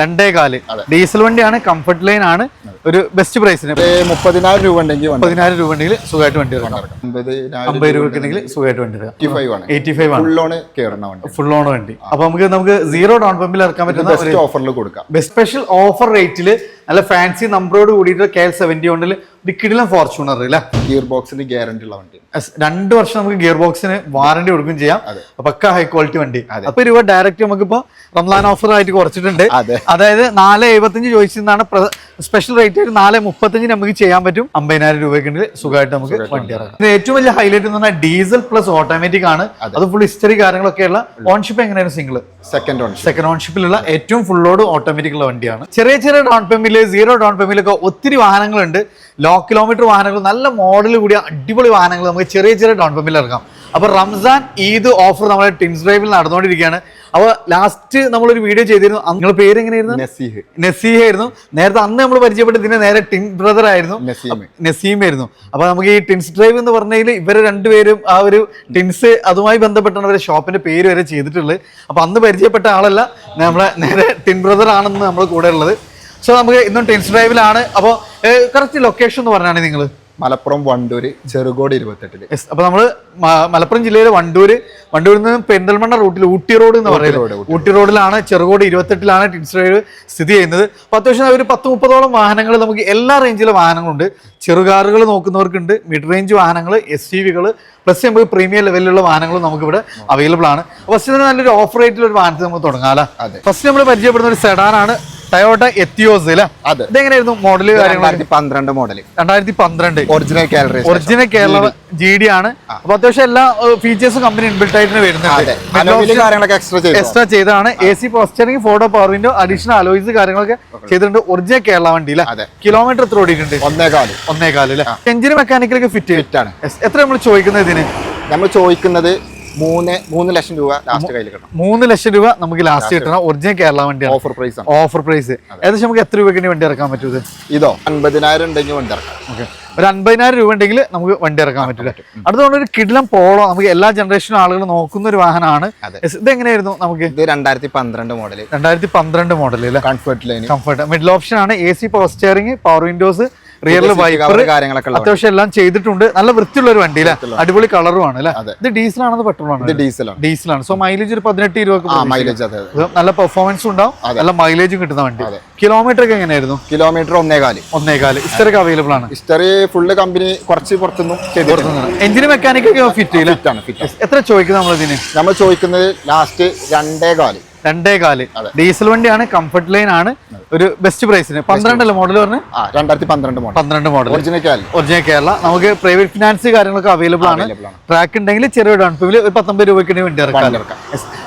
രണ്ടേ കാൽ. ഡീസൽ വണ്ടിയാണ് കംഫർട്ട് ലൈൻ ആണ്. ഒരു ബെസ്റ്റ് പ്രൈസിന് മുപ്പതിനായിരം രൂപ ഉണ്ടെങ്കിൽ മുപ്പതിനായിരം രൂപ ഉണ്ടെങ്കിൽ സുഖമായിട്ട് വണ്ടി അമ്പത് രൂപ ഉണ്ടെങ്കിൽ സുഖമായിട്ട് വണ്ടി എയ്റ്റി ഫൈവ് ആണ്. ഫുൾ ലോൺ കയറുന്ന വണ്ടി. ഫുൾ വണ്ടി. അപ്പൊ നമുക്ക് നമുക്ക് സീറോ ഡൗൺ പേയ്മെന്റ് ഇറക്കാൻ പറ്റുന്ന ബെസ്റ്റ് ഓഫറിൽ കൊടുക്കാം. ബെസ്റ്റ് സ്പെഷ്യൽ ഓഫർ റേറ്റിൽ നല്ല ഫാൻസി നമ്പറോട് കൂടിയിട്ട് കെ എൽ സെവന്റി കൊണ്ടിൽ ഡിക്കിഡിലും ഫോർച്യൂണർ അല്ലേ ഗിയർ ബോക്സിന് ഗ്യാരണ്ടി ഉള്ള വണ്ടി. രണ്ട് വർഷം നമുക്ക് ഗിയർ ബോക്സിന് വാറണ്ടി കൊടുക്കുകയും ചെയ്യാം. പക്ക ഹൈ ക്വാളിറ്റി വണ്ടി. അപ്പൊ രൂപ ഡയറക്റ്റ് നമുക്കിപ്പോ റംസാൻ ഓഫർ ആയിട്ട് കുറച്ചിട്ടുണ്ട്. അതായത് നാല് എഴുപത്തഞ്ച് ചോദിച്ചതാണ് സ്പെഷ്യൽ റേറ്റ് ആയിട്ട് നാല് മുപ്പത്തഞ്ചിന് നമുക്ക് ചെയ്യാൻ പറ്റും. അമ്പതിനായിരം രൂപയ്ക്ക് സുഖമായിട്ട് നമുക്ക് വണ്ടി ഇറങ്ങാം ഇത് ഏറ്റവും വലിയ ഹൈലൈറ്റ് എന്ന് പറഞ്ഞാൽ ഡീസൽ പ്ലസ് ഓട്ടോമാറ്റിക് ആണ്. അത്. ഫുൾ ഹിസ്റ്ററി കാര്യങ്ങളൊക്കെ ഉള്ള ഓൺഷിപ്പ് എങ്ങനെയാണ് സിംഗിൾ സെക്കൻഡ് ഓൺ സെക്കൻഡ് ഓൺഷിപ്പിലുള്ള ഏറ്റവും ഫുൾ ലോഡ് ഓട്ടോമാറ്റിക് ഉള്ള വണ്ടിയാണ്. ചെറിയ ചെറിയ ഡൗൺ പേയ്മെന്റിൽ സീറോ ഡൗൺ പേയ്മെന്റിലൊക്കെ ഒത്തിരി വാഹനങ്ങളുണ്ട്. ലോ കിലോമീറ്റർ വാഹനങ്ങൾ നല്ല മോഡൽ കൂടിയ അടിപൊളി വാഹനങ്ങൾ നമുക്ക് ചെറിയ ചെറിയ ഡൗൺ പേയ്മെന്റിൽ ഇറക്കാം. അപ്പോൾ റംസാൻ ഈദ് ഓഫർ നമ്മുടെ ടിൻസ് ഡ്രൈവിൽ നടന്നുകൊണ്ടിരിക്കുകയാണ്. അപ്പോൾ ലാസ്റ്റ് നമ്മളൊരു വീഡിയോ ചെയ്തിരുന്നു. നിങ്ങളുടെ പേര് എങ്ങനെയായിരുന്നു? നസീഹ്. നസീഹ ആയിരുന്നു നേരത്തെ അന്ന് നമ്മൾ പരിചയപ്പെട്ടതിന് നേരെ ടിൻ ബ്രദർ ആയിരുന്നു. നസീം. ആയിരുന്നു അപ്പൊ നമുക്ക് ഈ ടിൻസ് ഡ്രൈവ് എന്ന് പറഞ്ഞതിൽ ഇവരെ രണ്ടുപേരും ആ ഒരു ടിൻസ് അതുമായി ബന്ധപ്പെട്ടാണ് അവരെ ഷോപ്പിന്റെ പേര് വരെ ചെയ്തിട്ടുള്ളത്. അപ്പൊ അന്ന് പരിചയപ്പെട്ട ആളല്ല. നമ്മളെ നേരെ ടിൻ ബ്രദർ ആണെന്ന് നമ്മൾ കൂടെ ഉള്ളത്. സോ നമുക്ക് ഇന്നും ടിൻസ് ഡ്രൈവിലാണ് അപ്പോൾ കറക്റ്റ് ലൊക്കേഷൻ എന്ന് പറഞ്ഞാണ് നിങ്ങൾ മലപ്പുറം വണ്ടൂര് ചെറുകോട് ഇരുപത്തെട്ടിൽ. അപ്പൊ നമ്മൾ മലപ്പുറം ജില്ലയിലെ വണ്ടൂര് വണ്ടൂരിൽ നിന്ന് പെരിന്തൽമണ്ണ റൂട്ടിൽ ഊട്ടി റോഡ് എന്ന് പറയുന്നത്. റോഡ് ഊട്ടി റോഡിലാണ് ചെറുകോട് ഇരുപത്തെട്ടിലാണ് ടിൻസ് ഡ്രൈവ് സ്ഥിതി ചെയ്യുന്നത്. അപ്പൊ അത്യാവശ്യം ഒരു പത്ത് മുപ്പതോളം വാഹനങ്ങൾ നമുക്ക് എല്ലാ റേഞ്ചിലെ വാഹനങ്ങളുണ്ട്. ചെറുകാറുകൾ നോക്കുന്നവർക്കുണ്ട്. മിഡ് റേഞ്ച് വാഹനങ്ങൾ എസ് ടി വികൾ പ്ലസ് നമുക്ക് പ്രീമിയം ലെവലിലുള്ള വാഹനങ്ങൾ നമുക്ക് ഇവിടെ അവൈലബിൾ ആണ് ഫസ്റ്റ് തന്നെ നല്ലൊരു ഓഫ് റേറ്റിൽ ഒരു വാഹനത്തിൽ നമുക്ക് തുടങ്ങാം അല്ലേ? അതെ. ഫസ്റ്റ് നമ്മൾ പരിചയപ്പെടുന്ന ഒരു സെഡാനാണ് ടയോട്ട എത്തിയോസ് അല്ലേ അതെ. ഇതെങ്ങനെയായിരുന്നു മോഡൽ രണ്ടായിരത്തി പന്ത്രണ്ട്. മോഡൽ രണ്ടായിരത്തി പന്ത്രണ്ട് original Kerala original Kerala G D ആണ്. അപ്പൊ അത്യാവശ്യം എല്ലാ ഫീച്ചേഴ്സും കമ്പനി ഇൻബിൽട്ട് ആയിട്ട് വരുന്നുണ്ട്. എക്സ്ട്രാ ചെയ്താണ് A C power steering photo power window additional alloys കാര്യങ്ങളൊക്കെ ചെയ്തിട്ടുണ്ട്. ഒറിജിനൽ കേരള വണ്ടി അല്ലേ അതെ. കിലോമീറ്റർ എത്ര ഓടിയിട്ടുണ്ട്? ഒന്നേ കാൽ ഒന്നേകാൽ അല്ലേ എഞ്ചിന് മെക്കാനിക്കലൊക്കെ ഫിറ്റ് ഫിറ്റ് ആണ്. എത്ര നമ്മൾ ചോദിക്കുന്നത് ഇതിന്? നമ്മൾ ചോദിക്കുന്നത് മൂന്ന് മൂന്ന് ലക്ഷം രൂപ ലാസ്റ്റ് കയ്യിൽ കിട്ടണം. മൂന്ന് ലക്ഷം രൂപ നമുക്ക് ലാസ്റ്റ് കിട്ടണം. ഒറിജിനൽ കേരള വണ്ടി ഓഫർ പ്രൈസ് ഓഫർ പ്രൈസ് ഏകദേശം നമുക്ക് എത്ര രൂപയ്ക്ക് വണ്ടി ഇറക്കാൻ പറ്റൂ ഇത്? ഇതോ അൻപതിനായിരം ഉണ്ടെങ്കിൽ വണ്ടി ഇറക്കാം. ഓക്കെ ഒരു അൻപതിനായിരം രൂപ ഉണ്ടെങ്കിൽ നമുക്ക് വണ്ടി ഇറക്കാൻ പറ്റില്ല. അടുത്തോണ്ട് ഒരു കിടിലം പോളോ നമുക്ക് എല്ലാ ജനറേഷനും ആളുകൾ നോക്കുന്ന ഒരു വാഹനമാണ്. ഇത് എങ്ങനെയായിരുന്നു നമുക്ക്? ഇത് രണ്ടായിരത്തി പന്ത്രണ്ട് മോഡൽ രണ്ടായിരത്തി പന്ത്രണ്ട് model comfort line comfort middle option ആണ് A C power steering power windows wiper കാര്യങ്ങളൊക്കെ അത്യാവശ്യം എല്ലാം ചെയ്തിട്ടുണ്ട്. നല്ല വൃത്തിയുള്ള ഒരു വണ്ടി അല്ലേ അടിപൊളി കളറുമാണ് ആണ് അല്ലേ? ഇത് ഡീസൽ ആണെന്ന് പെട്രോൾ ആണ്? ഇത് ഡീസലാണ് ഡീസലാണ് സോ മൈലേജ് ഒരു പതിനെട്ട് ഇരുപത് മൈലേജ് നല്ല പെർഫോമൻസ് ഉണ്ടാവും. നല്ല മൈലേജും കിട്ടുന്ന വണ്ടി. കിലോമീറ്റർ ഒക്കെ എങ്ങനെയായിരുന്നു? കിലോമീറ്റർ ഒന്നേ കാൽ ഒന്നേകാൽ ഇസ്റ്ററൊക്കെ അവൈലബിൾ ആണ്. ഹിസ്റ്ററി ഫുള്ള് കമ്പനി കുറച്ച് പുറത്തുനിന്നും ചെയ്തിട്ടുണ്ട്. എഞ്ചിന് മെക്കാനിക് ഒക്കെ ഫിറ്റ് ചെയ്യില്ല? ഫിറ്റ് എത്ര ചോദിക്കുന്നത് നമ്മൾ ഇതിന് നമ്മൾ ചോദിക്കുന്നത് ലാസ്റ്റ് രണ്ടേ കാൽ രണ്ടേ കാൽ. ഡീസൽ വണ്ടിയാണ് കംഫർട്ട് ലൈൻ ആണ്. ഒരു ബെസ്റ്റ് പ്രൈസിന് പന്ത്രണ്ടല്ലേ മോഡൽ പറഞ്ഞു? രണ്ടായിരത്തി പന്ത്രണ്ട് മോഡൽ പന്ത്രണ്ട് മോഡൽ ഒറിജിനൽ കേരള നമുക്ക് പ്രൈവറ്റ് ഫിനാൻസ് കാര്യങ്ങളൊക്കെ അവൈലബിൾ ആണ്. ട്രാക്ക് ഉണ്ടെങ്കിൽ ചെറിയ ഡൗൺ പേയ്മെന്റ് ഒരു പത്തൊമ്പത് രൂപയ്ക്ക് വേണ്ടി ഇറക്കാം.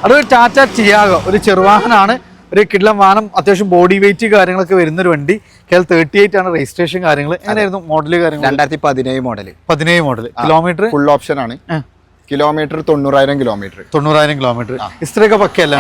അതൊരു ടാറ്റ ടിയാഗോ ഒരു ചെറുവാഹനാണ്. ഒരു കിഡ്ലം വാഹനം അത്യാവശ്യം ബോഡി വെയിറ്റ് കാര്യങ്ങളൊക്കെ വരുന്ന ഒരു വണ്ടി. കേരള തേർട്ടി എയ്റ്റ് ആണ് രജിസ്ട്രേഷൻ കാര്യങ്ങൾ എങ്ങനെയായിരുന്നു മോഡൽ കാര്യങ്ങൾ രണ്ടായിരത്തി പതിനേഴ് മോഡൽ പതിനേഴ് മോഡൽ കിലോമീറ്റർ ഫുൾ ഓപ്ഷൻ ആണ്. കിലോമീറ്റർ തൊണ്ണൂറായിരം കിലോമീറ്റർ. തൊണ്ണൂറായിരം കിലോമീറ്റർ. ഇത്രയൊക്കെ പക്കയല്ല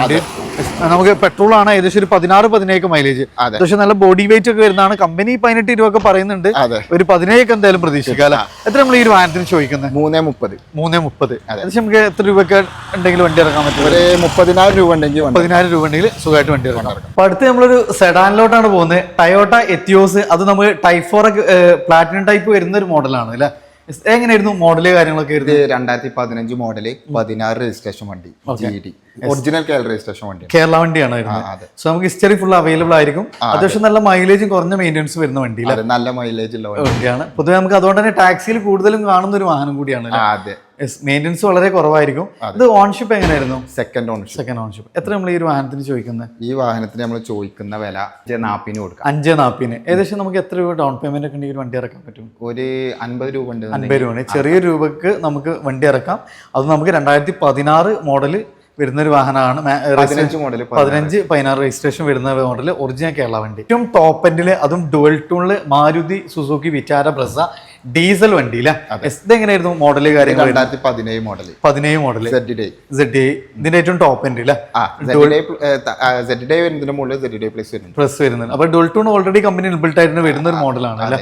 നമുക്ക് പെട്രോൾ ആണ് ഏകദേശം ഒരു പതിനാറ് പതിനേഴ് മൈലേജ് അതെ. നല്ല ബോഡി വെയിറ്റ് ഒക്കെ വരുന്നതാണ്. കമ്പനി പതിനെട്ട് ഒക്കെ പറയുന്നുണ്ട്. അതെ. ഒരു പതിനേഴൊക്കെ എന്തായാലും പ്രതീക്ഷിക്കാം അല്ലേ? എത്ര നമ്മൾ ഈ ഒരു വാഹനത്തിന് ചോദിക്കുന്നത്? മൂന്നേ മുപ്പത്. മൂന്നേ മുപ്പത്. ഏകദേശം നമുക്ക് എത്ര രൂപയ്ക്ക് ഉണ്ടെങ്കിൽ വണ്ടി ഇറക്കാൻ പറ്റും? ഒരു മുപ്പതിനായിരം രൂപ ഉണ്ടെങ്കിൽ വണ്ടി പതിനായിരം രൂപ ഉണ്ടെങ്കിൽ സുഖമായിട്ട് വണ്ടി ഇറക്കാം. അപ്പൊ അടുത്ത് നമ്മളൊരു സെഡാനിലോട്ടാണ് പോകുന്നത്. ടയോട്ട എത്തിയോസ് അത് നമ്മൾ ടൈഫോർ പ്ലാറ്റിനം ടൈപ്പ് വരുന്ന ഒരു മോഡലാണ് അല്ലേ? എങ്ങനെയായിരുന്നു മോഡൽ കാര്യങ്ങളൊക്കെ ഇത് രണ്ടായിരത്തി പതിനഞ്ച് മോഡൽ പതിനാറ് രജിസ്ട്രേഷൻ വണ്ടി ജി ഒറിജിനൽ കേരള രജിസ്ട്രേഷൻ വണ്ടി കേരള വണ്ടിയാണ്. സോ നമുക്ക് ഹിസ്റ്ററി ഫുൾ അവൈലബിൾ ആയിരിക്കും. അത്യാവശ്യം നല്ല മൈലേജും കുറഞ്ഞ മെയിന്റെനൻസ് വരുന്ന വണ്ടി നല്ല മൈലേജ് ഉള്ള വണ്ടി. വണ്ടിയാണ്. പൊതുവെ നമുക്ക് അതുകൊണ്ട് തന്നെ ടാക്സിയിൽ കൂടുതലും കാണുന്ന ഒരു വാഹനം കൂടിയാണ് അതെ. മെയിന്റെനൻസ് വളരെ കുറവായിരിക്കും. ഇത് ഓൺഷിപ്പ് എങ്ങനെയായിരുന്നു? സെക്കൻഡ് ഓൺഷിപ്പ് സെക്കൻഡ് ഓൺഷിപ്പ് എത്ര നമ്മൾ ഈ ഒരു വാഹനത്തിന് ചോദിക്കുന്നത് ഈ വാഹനത്തിന് നമ്മൾ ചോദിക്കുന്ന വില അഞ്ച് നാപ്പിന് കൊടുക്കാം. അഞ്ച് നാപ്പിന് ഏകദേശം നമുക്ക് എത്ര രൂപ ഡൗൺ പേയ്മെന്റ് ഒക്കെ ഉണ്ടെങ്കിൽ വണ്ടി ഇറക്കാൻ പറ്റും? ഒരു അൻപത് രൂപ ഉണ്ട് അൻപത് രൂപ. ചെറിയ രൂപക്ക് നമുക്ക് വണ്ടി ഇറക്കാം. അത് നമുക്ക് രണ്ടായിരത്തി പതിനാറ് മോഡൽ വരുന്ന ഒരു വാഹനമാണ്. പതിനഞ്ച് പതിനാറ്. രജിസ്ട്രേഷൻ വരുന്ന മോഡൽ ഒറിജിനൽ കേരള വണ്ടി. ഏറ്റവും ടോപ്പ് എൻഡിൽ അതും dual ടൂണിൽ Maruti Suzuki Vitara Brezza diesel വണ്ടി അല്ലേ എങ്ങനെയായിരുന്നു മോഡൽ കാര്യങ്ങൾ രണ്ടായിരത്തി പതിനേഴ് മോഡൽ പതിനേഴ് മോഡൽ സെഡ് ഇതിന്റെ ഏറ്റവും ടോപ്പ് എൻഡ് പ്ലസ് വരുന്നുണ്ട്. അപ്പൊ dual tone already company inbuilt ആയിട്ട് വരുന്ന ഒരു മോഡലാണ് അല്ലേ?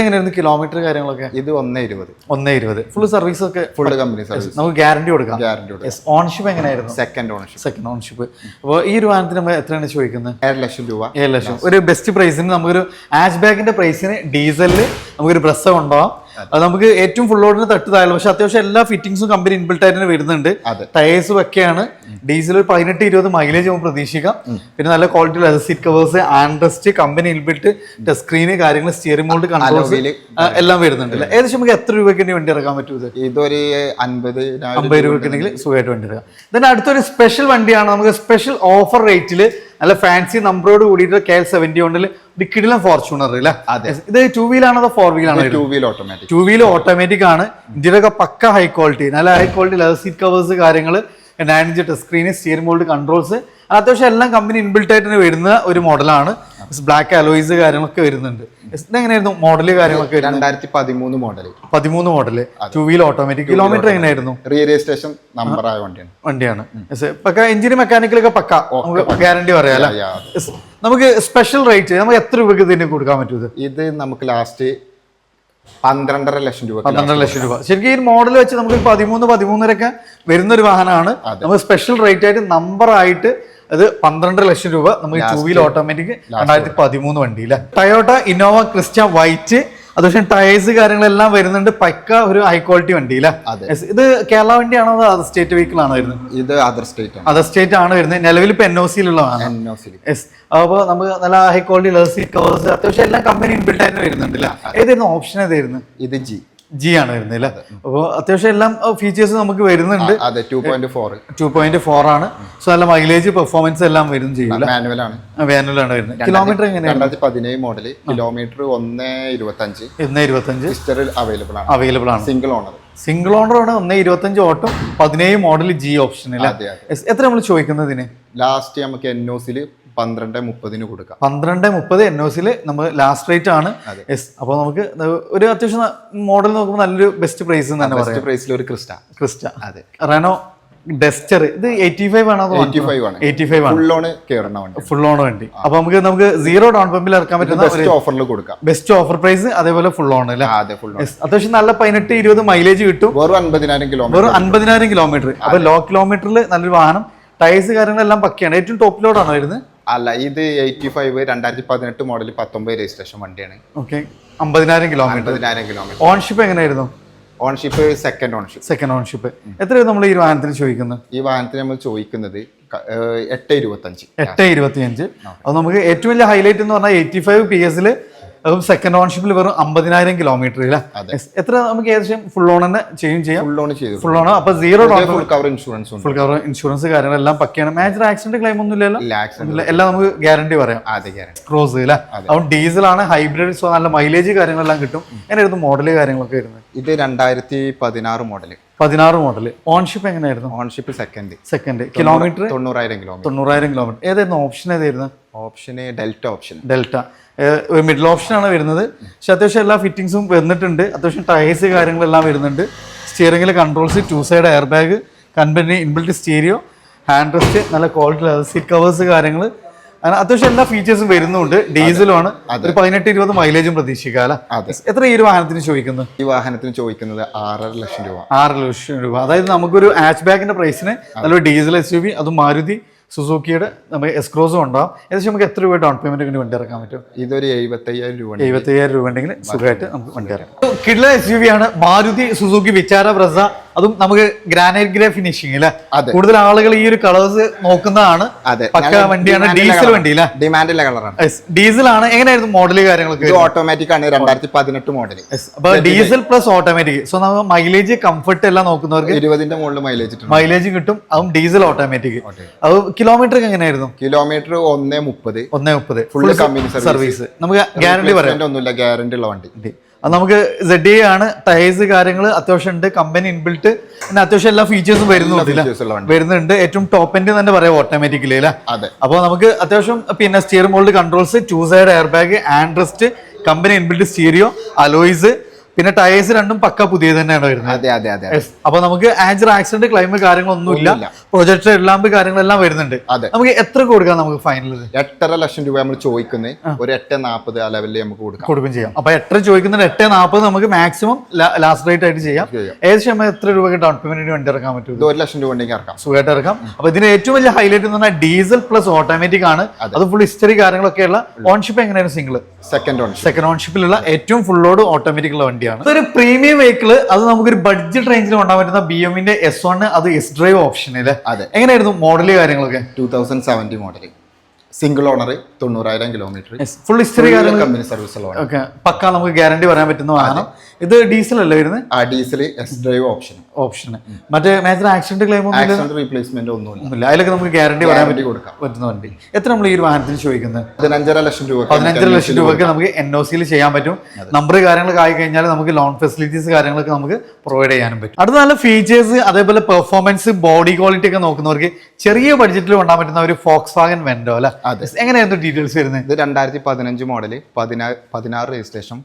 എങ്ങനെയായിരുന്നു കിലോമീറ്റർ കാര്യങ്ങളൊക്കെ? ഇത് ഒന്നേ ഇരുപത് ഒന്നേ ഇരുപത്. ഫുൾ സർവീസ് ഒക്കെ ഫുൾ കമ്പനി സർവീസ് നമുക്ക് ഗ്യാരണ്ടി കൊടുക്കാം. ഗ്യാരണ്ടി ഓൺഷിപ്പ് എങ്ങനെയായിരുന്നു? സെക്കൻഡ് ഓൺഷിപ്പ് സെക്കൻഡ് ഓൺഷിപ്പ് അപ്പോൾ ഈ ഒരു വാഹനത്തിന് നമ്മൾ എത്രയാണ് ചോദിക്കുന്നത്? ഏഴ് ലക്ഷം രൂപ. ഏഴ് ലക്ഷം. ഒരു ബെസ്റ്റ് പ്രൈസിന് നമുക്കൊരു ആഷ് ബാഗിന്റെ പ്രൈസിന് ഡീസലിൽ നമുക്കൊരു ബ്രസ് കൊണ്ടുപോകാം. അത്. നമുക്ക് ഏറ്റവും ഫുൾ ഓർഡറിന് തട്ട് താഴെ പക്ഷെ അത്യാവശ്യം എല്ലാ ഫിറ്റിംഗ്സും കമ്പനി ഇൻബിൾട്ട് ആയിട്ട് വരുന്നുണ്ട്. ടയേഴ്സ് ഒക്കെയാണ്. ഡീസൽ ഒരു പതിനെട്ട് ഇരുപത് മൈലേജ് നമുക്ക് പ്രതീക്ഷിക്കാം. പിന്നെ നല്ല quality leather seat covers armrest company inbuilt touch screen കാര്യങ്ങൾ സ്റ്റിയറിംഗ് മോൾഡ് കൺട്രോൾസ് എല്ലാം വരുന്നുണ്ട്. ഏകദേശം നമുക്ക് എത്ര രൂപയ്ക്ക് വണ്ടി ഇറക്കാൻ പറ്റും ഇത്? ഇതൊരു അൻപത് അമ്പത് രൂപയ്ക്കുണ്ടെങ്കിൽ സുഖമായിട്ട് വണ്ടി ഇറക്കാം അടുത്തൊരു സ്പെഷ്യൽ വണ്ടിയാണ്. നമുക്ക് സ്പെഷ്യൽ ഓഫർ റേറ്റിൽ നല്ല ഫാൻസി നമ്പറോട് കൂടിയിട്ട് കെ എൽ സെവന്റി കൊണ്ടിൽ ഡിക്കിഡിലും ഫോർച്യൂണർ അല്ലേ അതെ. ഇത് ടൂ വീലാണോ അതോ ഫോർ ആണോ two wheel automatic two wheel automatic ആണ്. ഇതിലൊക്കെ പക്ക ഹൈ ക്വാളിറ്റി നല്ല high quality leather seat covers കാര്യങ്ങൾ nine inch touch screen steering mould controls അത്യാവശ്യം എല്ലാം കമ്പനി ഇൻബിൽട്ട് ആയിട്ട് വരുന്ന ഒരു മോഡലാണ് ബ്ലാക്ക് അലോയ്സ് കാര്യങ്ങളൊക്കെ വരുന്നുണ്ട്. എങ്ങനെയായിരുന്നു മോഡൽ കാര്യങ്ങളൊക്കെ രണ്ടായിരത്തി പതിമൂന്ന് മോഡൽ പതിമൂന്ന് model two wheel automatic kilometre എങ്ങനെയായിരുന്നു? റീ രജിസ്ട്രേഷൻ നമ്പർ ആയ വണ്ടിയാണ്. വണ്ടിയാണ്. പക്ക എഞ്ചിന് മെക്കാനിക്കലൊക്കെ പക്ക. നമുക്ക് ഗ്യാരണ്ടി പറയാം. നമുക്ക് സ്പെഷ്യൽ റേറ്റ് നമുക്ക് എത്ര രൂപയ്ക്ക് ഇതിന് കൊടുക്കാൻ പറ്റും ഇത്? നമുക്ക് ലാസ്റ്റ് പന്ത്രണ്ടര ലക്ഷം രൂപ പന്ത്രണ്ടര ലക്ഷം രൂപ. ശരിക്കും ഈ മോഡൽ വെച്ച് നമുക്ക് പതിമൂന്ന് പതിമൂന്നരൊക്കെ വരുന്ന ഒരു വാഹനമാണ് നമ്മൾ സ്പെഷ്യൽ റേറ്റ് ആയിട്ട് നമ്പർ ആയിട്ട് അത് പന്ത്രണ്ടര ലക്ഷം രൂപ നമുക്ക് ടൂ വീൽ ഓട്ടോമാറ്റിക് രണ്ടായിരത്തി പതിമൂന്ന് വണ്ടി അല്ലേ ടയോട്ട ഇന്നോവ ക്രിസ്റ്റ വൈറ്റ് അതുപോലെ ടയേഴ്സ് കാര്യങ്ങളെല്ലാം വരുന്നുണ്ട് പക്ക ഒരു ഹൈ ക്വാളിറ്റി വണ്ടി അല്ലേ അതെ. ഇത് കേരള വണ്ടിയാണോ അതോ അതർ സ്റ്റേറ്റ് വെഹിക്കിൾ ആണോ വരുന്നത്? ഇത് അതർ സ്റ്റേറ്റ് അതർ സ്റ്റേറ്റ് ആണ് വരുന്നത്. നിലവിൽ ഇപ്പൊ എൻ ഒ സിയിലുള്ളതാണ് എൻ ഒ സി യെസ് അപ്പോൾ നമുക്ക് നല്ല ഹൈ ക്വാളിറ്റി ലെസി കവേഴ്സ് അത്യാവശ്യം എല്ലാം കമ്പനി ഇൻബിൽഡ് ആയിട്ട് വരുന്നുണ്ട് അല്ലേ ഏതായിരുന്നു ഓപ്ഷൻ ഏതായിരുന്നു? ഇത് ജി ജി ആണ് വരുന്നത് അല്ലേ? അപ്പോൾ അത്യാവശ്യം എല്ലാം ഫീച്ചേഴ്സ് നമുക്ക് വരുന്നുണ്ട്. അതെ two point four two point four ആണ്. സോ നല്ല മൈലേജ് പെർഫോമൻസ് എല്ലാം വരും ചെയ്യില്ല മാനുവൽ ആണ്. വേനലാണ് വരുന്നത്. കിലോമീറ്റർ എങ്ങനെയാണ്? രണ്ടായിരത്തി പതിനേഴ് മോഡൽ കിലോമീറ്റർ ഒന്ന് ഇരുപത്തഞ്ച്. ഒന്ന് ഇരുപത്തഞ്ച്. ഹിസ്റ്ററിൽ അവൈലബിൾ ആണ്. അവൈലബിൾ ആണ്. സിംഗിൾ ഓണർ സിംഗിൾ ഓണർ ആണ് ഒന്ന് ഇരുപത്തഞ്ച് ഓട്ടം പതിനേഴ് മോഡൽ ജി ഓപ്ഷൻ അല്ലേ? എത്ര നമ്മൾ ചോദിക്കുന്നതിന് ലാസ്റ്റ് നമുക്ക് എൻ ഒ സിയിൽ പന്ത്രണ്ട് മുപ്പതിന് കൊടുക്കാം. പന്ത്രണ്ട് മുപ്പത് എൻ ഒ സിയിൽ നമ്മൾ ലാസ്റ്റ് റേറ്റ് ആണ്. യെസ് അപ്പോൾ നമുക്ക് ഒരു അത്യാവശ്യം മോഡൽ നോക്കുമ്പോൾ നല്ലൊരു ബെസ്റ്റ് പ്രൈസ് തന്നെ ബെസ്റ്റ് പ്രൈസിൽ ഒരു ക്രിസ്റ്റ ക്രിസ്റ്റ അതെ. റെനോ ഡെസ്റ്റർ ഇത് എയ്റ്റി ഫൈവ് ആണോ എയ്റ്റി ഫൈവ് ആണ്. എയ്റ്റി ഫൈവ് ആണ്. ഫുൾ ലോൺ കയറണ വണ്ടി. ഫുൾ ഓൺ വണ്ടി. അപ്പൊ നമുക്ക് നമുക്ക് സീറോ ഡൗൺ പമ്പിൽ ഇറക്കാൻ പറ്റുന്ന ബെസ്റ്റ് ഓഫറിൽ കൊടുക്കാം. ബെസ്റ്റ് ഓഫർ പ്രൈസ് അതേപോലെ ഫുൾ ഓൺ അല്ലേ അതെ ഫുൾ Yes. അത്യാവശ്യം നല്ല പതിനെട്ട് ഇരുപത് മൈലേജ് കിട്ടും. വെറും അൻപതിനായിരം കിലോമീറ്റർ വെറും അൻപതിനായിരം കിലോമീറ്റർ അപ്പൊ ലോ കിലോമീറ്ററിൽ നല്ലൊരു വാഹനം. ടയേഴ്സ് കാര്യങ്ങളെല്ലാം പക്കയാണ്. ഏറ്റവും ടോപ്പ് ലോഡാണ് വരുന്നത്? അല്ല ഇത് എയ്റ്റി ഫൈവ് രണ്ടായിരത്തി പതിനെട്ട് മോഡൽ പത്തൊമ്പത് രജിസ്ട്രേഷൻ വണ്ടിയാണ്. ഓക്കെ അമ്പതിനായിരം കിലോമീറ്റർ അമ്പതിനായിരം കിലോമീറ്റർ ഓൺഷിപ്പ് എങ്ങനെയായിരുന്നു? ഓൺഷിപ്പ് സെക്കൻഡ് ഓൺഷിപ്പ് സെക്കൻഡ് ഓൺഷിപ്പ് എത്രയാണ് നമ്മൾ ഈ വാഹനത്തിന് ചോദിക്കുന്നത്? ഈ വാഹനത്തിന് നമ്മൾ ചോദിക്കുന്നത് എട്ട് ഇരുപത്തഞ്ച്. എട്ട് ഇരുപത്തിയഞ്ച്. അത് നമുക്ക് ഏറ്റവും വലിയ ഹൈലൈറ്റ് എന്ന് പറഞ്ഞാൽ എയ്റ്റി ഫൈവ് പി എസിൽ അതും സെക്കൻഡ് ഓൺഷിപ്പിൽ വെറും അമ്പതിനായിരം കിലോമീറ്റർ അല്ലേ എത്ര നമുക്ക് ഏകദേശം ഫുൾ ഓൺ തന്നെ ചെയ്യും? ചെയ്യാം ഫുൾ ചെയ്തു. ഫുൾ ഓൺ അപ്പൊ zero full cover insurance full cover insurance കാര്യങ്ങളെല്ലാം പക്കയാണ് മേജർ ആക്സിഡന്റ് ക്ലെയിം ഒന്നും ഇല്ലല്ലോ? ഇല്ല എല്ലാം നമുക്ക് ഗ്യാരണ്ടി പറയാം. ക്രോസ് അല്ലേ അപ്പം ഡീസൽ ആണ് ഹൈബ്രിഡ് സോ നല്ല മൈലേജ് കാര്യങ്ങളെല്ലാം കിട്ടും. എങ്ങനെയായിരുന്നു മോഡൽ കാര്യങ്ങളൊക്കെ വരുന്നത്. ഇത് രണ്ടായിരത്തി പതിനാറ് മോഡൽ പതിനാറ് മോഡൽ ഓൺഷിപ്പ് എങ്ങനെയായിരുന്നു? ഓൺഷിപ്പ് സെക്കൻഡ് സെക്കൻഡ് കിലോമീറ്റർ തൊണ്ണൂറായിരം കിലോമീറ്റർ തൊണ്ണൂറായിരം കിലോമീറ്റർ ഏതായിരുന്നു? ഓപ്ഷൻ ഏതായിരുന്നു? ഓപ്ഷന് ഡെൽറ്റ ഓപ്ഷൻ ഡെൽറ്റ ഒരു മിഡിൽ ഓപ്ഷനാണ് ആണ് വരുന്നത്. പക്ഷെ അത്യാവശ്യം എല്ലാ ഫിറ്റിങ്സും വന്നിട്ടുണ്ട്. അത്യാവശ്യം ടയേഴ്സ് കാര്യങ്ങളെല്ലാം വരുന്നുണ്ട്. സ്റ്റിയറിംഗിൽ controls two side air bag company inbuilt stereo hand rest നല്ല ക്വാളിറ്റി സീറ്റ് കവേഴ്സ് കാര്യങ്ങൾ അങ്ങനെ അത്യാവശ്യം എല്ലാ ഫീച്ചേഴ്സും വരുന്നുണ്ട്. ഡീസലുമാണ് ഒരു പതിനെട്ട് ഇരുപത് മൈലേജും പ്രതീക്ഷിക്കാം അല്ലേ? അതെ. എത്ര ഈ ഒരു വാഹനത്തിന് ചോദിക്കുന്നത് ഈ വാഹനത്തിന് ചോദിക്കുന്നത് ആറര ലക്ഷം രൂപ. ആറര ലക്ഷം രൂപ. അതായത് നമുക്കൊരു ആച്ച് ബാഗിന്റെ പ്രൈസിന് നല്ലൊരു ഡീസൽ എസ് യു വി അതും മാരുതി സുസുക്കിയുടെ നമുക്ക് എസ്ക്രോസും ഉണ്ടാവും. ഏകദേശം നമുക്ക് എത്ര രൂപ ഡൗൺ പേയ്മെന്റ് വണ്ടി ഇറക്കാൻ പറ്റും? ഇതൊരു എഴുപത്തയ്യായിരം രൂപ എഴുപത്തയ്യായിരം രൂപ ഉണ്ടെങ്കിൽ സുഖമായിട്ട് നമുക്ക് വണ്ടി ഇറക്കാം. കിഡ്ല എസ് യു വി ആണ്. മാരുതി സുസുക്കി വിചാര ബ്രസ അതും നമുക്ക് ഗ്രാനൈറ്റ് ഗ്രേ ഫിനിഷിംഗ് അല്ലെ കൂടുതൽ ആളുകൾ ഈ ഒരു കളേഴ്സ് നോക്കുന്നതാണ്. അതെ. പക്ക വണ്ടിയാണ് ഡീസൽ വണ്ടി അല്ലേ ഡിമാൻഡിലെ കളറാണ് ഡീസൽ ആണ്. എങ്ങനെയായിരുന്നു മോഡൽ കാര്യങ്ങളൊക്കെ ഓട്ടോമാറ്റിക് ആണ്. രണ്ടായിരത്തി പതിനെട്ട് മോഡൽ. അപ്പൊ ഡീസൽ പ്ലസ് ഓട്ടോമാറ്റിക് സോ നമുക്ക് മൈലേജ് കംഫർട്ട് എല്ലാം നോക്കുന്നവർക്ക് ഇരുപതിന്റെ മുകളിൽ മൈലേജ് മൈലേജ് കിട്ടും. അതും ഡീസൽ ഓട്ടോമാറ്റിക് അത് കിലോമീറ്റർ എങ്ങനെയായിരുന്നു? കിലോമീറ്റർ ഒന്നേ മുപ്പത്. ഒന്നേ മുപ്പത്. ഫുൾ കമ്പനി സർവീസ് നമുക്ക് ഗ്യാരണ്ടി പറയാം. ഒന്നുമില്ല. ഗ്യാരണ്ടി ഉള്ള വണ്ടി. അത് നമുക്ക് സെഡ് ആണ് ടയേഴ്സ് കാര്യങ്ങൾ അത്യാവശ്യം ഉണ്ട് കമ്പനി ഇൻബിൽട്ട് പിന്നെ അത്യാവശ്യം എല്ലാ ഫീച്ചേഴ്സും വരുന്നുണ്ട് വരുന്നുണ്ട്. ഏറ്റവും ടോപ്പ് എൻഡ് തന്നെ പറയാം ഓട്ടോമാറ്റിക്കലി അല്ലേ അതെ. അപ്പോൾ നമുക്ക് അത്യാവശ്യം പിന്നെ steer mould controls two side air bag armrest company inbuilt stereo alloys പിന്നെ ടയേഴ്സ് രണ്ടും പക്ക പുതിയത് തന്നെയാണ് വരുന്നത്. അതെ അതെ അതെ. അപ്പൊ നമുക്ക് ആഞ്ചർ ആക്സിഡന്റ് ക്ലൈമ് കാര്യങ്ങളൊന്നുമില്ല. പ്രൊജക്ടർ പ്രൊജക്ട് എല്ലാം കാര്യങ്ങളെല്ലാം വരുന്നുണ്ട്. അതെ. നമുക്ക് എത്ര കൊടുക്കാം നമുക്ക് ഫൈനൽ എട്ടര ലക്ഷം രൂപ നമ്മൾ ചോദിക്കുന്നത് ഒരു എട്ട് നാൽപ്പത് ആ ലെവലിൽ നമുക്ക് കൊടുക്കാം. കൊടുക്കും ചെയ്യാം. അപ്പൊ എത്ര ചോദിക്കുന്നുണ്ട് എട്ട് നാൽപ്പത് നമുക്ക് മാക്സിമം ലാസ്റ്റ് റേറ്റ് ആയിട്ട് ചെയ്യാം. ഏകദേശം എത്ര രൂപയ്ക്ക് ഡൗൺ പേയ്മെന്റിന് വേണ്ടി ഇറക്കാൻ പറ്റും ഒരു ലക്ഷം രൂപ ഉണ്ടെങ്കിൽ ഇറക്കാം. സുഖമായിട്ട് ഇറക്കാം. അപ്പൊ ഇതിന് ഏറ്റവും വലിയ ഹൈലൈറ്റ് എന്ന് പറഞ്ഞാൽ ഡീസൽ പ്ലസ് ഓട്ടോമാറ്റിക് ആണ്. അത്. ഫുൾ ഹിസ്റ്ററി കാര്യങ്ങളൊക്കെ ഉള്ള ഓൺഷിപ്പ് എങ്ങനെയാണ് സിംഗിൾ സെക്കൻഡ് ഓൺഷിപ്പ് സെക്കൻഡ് ഓൺഷിപ്പിലുള്ള ഏറ്റവും ഫുൾ ലോഡ് ഓട്ടോമാറ്റിക് ഉള്ള വണ്ടിയാണ്. ഇതൊരു പ്രീമിയം വെഹിക്കിൾ അത് നമുക്കൊരു ബഡ്ജറ്റ് റേഞ്ചിൽ കൊണ്ടാൻ പറ്റുന്ന ബി എമ്മിന്റെ എസ് വൺ അത് എസ് ഡ്രൈവ് അല്ലേ അതെ. എങ്ങനെയായിരുന്നു മോഡൽ കാര്യങ്ങളൊക്കെ? Two thousand seventy model single owner തൊണ്ണൂറായിരം kilometre full history company service. Okay പക്ക നമുക്ക് ഗ്യാരണ്ടി പറയാൻ പറ്റുന്ന വാഹനം. ഇത് ഡീസൽ അല്ലേ വരുന്നത് ആ diesel S drive option option മറ്റേ major accident claim accident replacement ഒന്നുമില്ല. അതിലൊക്കെ നമുക്ക് ഗ്യാരണ്ടി പറയാൻ പറ്റി പറ്റും. കൊടുക്കാം. പറ്റുന്ന വണ്ടി. എത്ര നമ്മൾ ഈ ഒരു വാഹനത്തിന് ചോദിക്കുന്നത്? പതിനഞ്ചര ലക്ഷം രൂപ. പതിനഞ്ചര ലക്ഷം രൂപയ്ക്ക് നമുക്ക് എൻ ഒ സിയിൽ ചെയ്യാൻ പറ്റും. നമ്പർ കാര്യങ്ങളൊക്കെ ആയി കഴിഞ്ഞാൽ നമുക്ക് ലോൺ ഫെസിലിറ്റീസ് കാര്യങ്ങളൊക്കെ നമുക്ക് പ്രൊവൈഡ് ചെയ്യാനും പറ്റും. അടുത്ത നല്ല ഫീച്ചേഴ്സ് അതേപോലെ പെർഫോമൻസ് ബോഡി ക്വാളിറ്റി ഒക്കെ നോക്കുന്നവർക്ക് ചെറിയ ബഡ്ജറ്റിൽ കൊണ്ടാൻ പറ്റുന്ന ഒരു ഫോക്സ് വാഗൻ വെൻഡോ അല്ലെ? അതെ. എങ്ങനെയായിരുന്നു ഡീറ്റെയിൽസ് വരുന്നത്? ഇത് രണ്ടായിരത്തി പതിനഞ്ച് മോഡൽ പതിനാറ് registration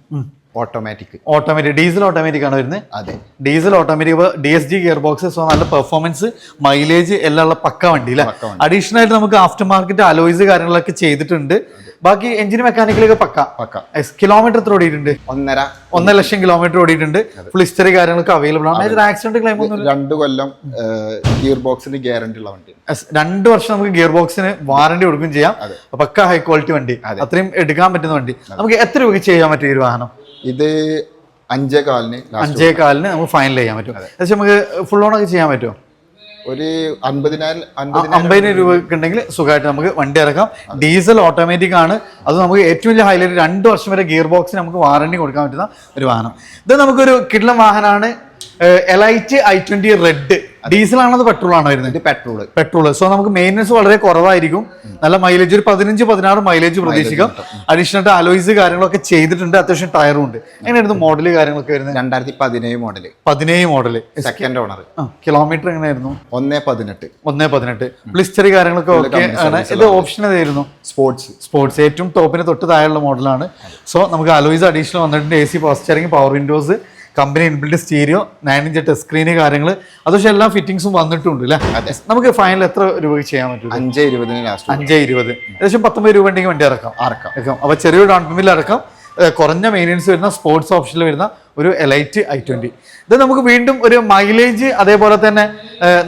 automatic automatic diesel automatic ആണ് വരുന്നത്. അതെ. Diesel automatic D S G gear box so നല്ല പെർഫോമൻസ് മൈലേജ് എല്ലാം ഉള്ള പക്ക വണ്ടി അല്ലേ? അഡീഷണൽ ആയിട്ട് നമുക്ക് ആഫ്റ്റർ മാർക്കറ്റ് അലോയ്സ് കാര്യങ്ങളൊക്കെ ചെയ്തിട്ടുണ്ട്. ബാക്കി എഞ്ചിൻ മെക്കാനിക്കലൊക്കെ പക്ക. പക്ക. കിലോമീറ്റർ എത്ര ഓടിയിട്ടുണ്ട്. ഒന്നര. ഒന്നര ലക്ഷം കിലോമീറ്റർ ഓടിയിട്ടുണ്ട്. ഫുൾ ഹിസ്റ്ററി കാര്യങ്ങളൊക്കെ അവൈലബിൾ ആണ്. ആക്സിഡന്റ് ക്ലെയിം ഒന്നും രണ്ട് കൊല്ലം ഗിയർ ബോക്സിന് ഗ്യാരണ്ടി ഉള്ള വണ്ടി. രണ്ട് വർഷം നമുക്ക് ഗിയർ ബോക്സിന് വാറണ്ടി കൊടുക്കും ചെയ്യാം പക്ക ഹൈ ക്വാളിറ്റി വണ്ടി. അത്രയും എടുക്കാൻ പറ്റുന്ന വണ്ടി. നമുക്ക് എത്ര രൂപയ്ക്ക് ചെയ്യാൻ പറ്റും ഈ വാഹനം? ഇത് അഞ്ചേ കാലിന് അഞ്ചേ കാലിന് നമുക്ക് ഫൈനൽ ചെയ്യാൻ പറ്റും. നമുക്ക് ഫുൾ ഓൺ ഒക്കെ ചെയ്യാൻ പറ്റുമോ? ഒരു അൻപതിനായിരം അമ്പതിനായിരം രൂപയ്ക്ക് ഉണ്ടെങ്കിൽ സുഖമായിട്ട് നമുക്ക് വണ്ടി ഇറക്കാം. ഡീസൽ ഓട്ടോമാറ്റിക് ആണ്. അത് നമുക്ക് ഏറ്റവും വലിയ ഹൈലൈറ്റ് രണ്ട് വർഷം വരെ ഗിയർ ബോക്സിന് നമുക്ക് വാറണ്ടി കൊടുക്കാൻ പറ്റുന്ന ഒരു വാഹനം. ഇത് നമുക്കൊരു കിട്ടുന്ന വാഹനമാണ് elite i twenty red diesel ആണോ പെട്രോൾ ആണോ വരുന്നത്? പെട്രോൾ പെട്രോൾ സോ നമുക്ക് മെയിന്റനൻസ് വളരെ കുറവായിരിക്കും. നല്ല മൈലേജ് ഒരു പതിനഞ്ച് പതിനാറ് മൈലേജ് പ്രതീക്ഷിക്കാം. അഡീഷണൽ ആയിട്ട് അലോയ്സ് കാര്യങ്ങളൊക്കെ ചെയ്തിട്ടുണ്ട്. അത്യാവശ്യം ടയറും ഉണ്ട്. എങ്ങനെയായിരുന്നു മോഡൽ കാര്യങ്ങളൊക്കെ വരുന്നത്? രണ്ടായിരത്തി പതിനേഴ് മോഡൽ പതിനേഴ് മോഡൽ സെക്കൻഡ് ഓണർ കിലോമീറ്റർ എങ്ങനെയായിരുന്നു? ഒന്നേ പതിനെട്ട്. ഒന്നേ പതിനെട്ട്. ബ്ലിസ്റ്ററി കാര്യങ്ങളൊക്കെ ഓക്കെ ആണ്. ഇത് ഓപ്ഷൻ ഏതായിരുന്നു? സ്പോർട്സ് സ്പോർട്സ് ഏറ്റവും ടോപ്പിന് തൊട്ട് താഴെയുള്ള മോഡലാണ് സോ നമുക്ക് അലോയ്സ് അഡീഷണൽ വന്നിട്ടുണ്ട്. A C power steering power windows company inbuilt stereo nine inch touch screen കാര്യങ്ങൾ അത് പക്ഷേ എല്ലാ ഫിറ്റിംഗ്സും വന്നിട്ടുണ്ട് അല്ലേ നമുക്ക് ഫൈനൽ എത്ര രൂപയ്ക്ക് ചെയ്യാൻ പറ്റും? അഞ്ച് ഇരുപതിന് ലാസ്റ്റ് അഞ്ച് ഇരുപത്. ഏകദേശം പത്തൊമ്പത് രൂപ ഉണ്ടെങ്കിൽ വണ്ടി ഇറക്കാം. ഇറക്കാം. അപ്പോൾ ചെറിയൊരു ഡൗൺ പേയ്മെന്റിൽ ഇറക്കാം. കുറഞ്ഞ മെയിന്റെനൻസ് വരുന്ന സ്പോർട്സ് ഓപ്ഷനിൽ വരുന്ന ഒരു എലൈറ്റ് ഐ ട്വന്റി ഇത് നമുക്ക് വീണ്ടും ഒരു മൈലേജ് അതേപോലെ തന്നെ